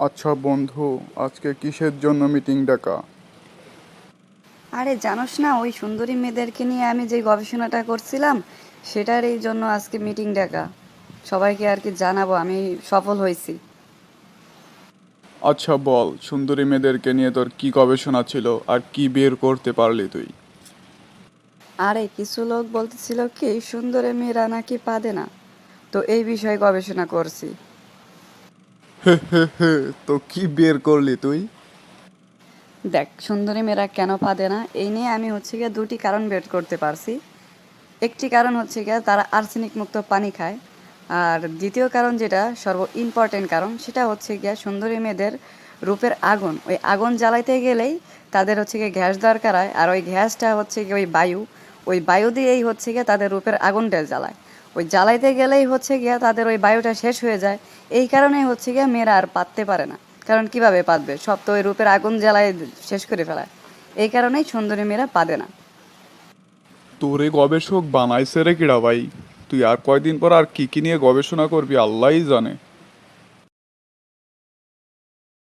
আচ্ছা বন্ধু আজকে কিসের জন্য মিটিং ডাকা? আরে জানোস না ওই সুন্দরী মেয়েদেরকে নিয়ে আমি যে গবেষণাটা করছিলাম সেটার এই জন্য আজকে মিটিং ডাকা। সবাইকে আর কি জানাব আমি সফল হয়েছি। আচ্ছা বল সুন্দরী মেয়েদেরকে নিয়ে তোর কি গবেষণা ছিল আর কি বের করতে পারলি তুই? আরে কিছু লোক বলতেছিল কি সুন্দরী মেয়েরা নাকি পাদে না। তো এই বিষয়ে গবেষণা করছি। তো কি বের করলি তুই? দেখ, সুন্দরী মেয়েরা কেন পাদে না? এই নিয়ে আমি হচ্ছে গিয়ে দুটি কারণ বের করতে পারছি। একটি কারণ হচ্ছে গিয়ে তারা আর্সেনিক মুক্ত পানি খায়। আর দ্বিতীয় কারণ যেটা, সর্ব ইম্পর্টেন্ট কারণ, সেটা হচ্ছে গিয়ে সুন্দরী মেয়েদের রূপের আগুন। ওই আগুন জ্বালাইতে গেলেই তাদের হচ্ছে গিয়ে গ্যাস দরকার হয়। আর ওই গ্যাসটা হচ্ছে গিয়ে ওই বায়ু। ওই বায়ু দিয়েই হচ্ছে গিয়ে তাদের রূপের আগুনটা জ্বালায়। ওই জ্বালাইতে গেলেই হচ্ছে গিয়া তাদের ওই বায়ুটা শেষ হয়ে যায়। এই কারণেই হচ্ছে গিয়া মেয়েরা আর পাততে পারে না। কারণ কীভাবে পাতবে? সব তো ওই রূপের আগুন জ্বালায় শেষ করে ফেলায়। এই কারণেই সুন্দরী মেয়েরা পাদে না। তোরে গবেষক বানাইছে রে কিরা ভাই তুই আর কয়দিন পর আর কি কি নিয়ে গবেষণা করবি, আল্লাহই জানে।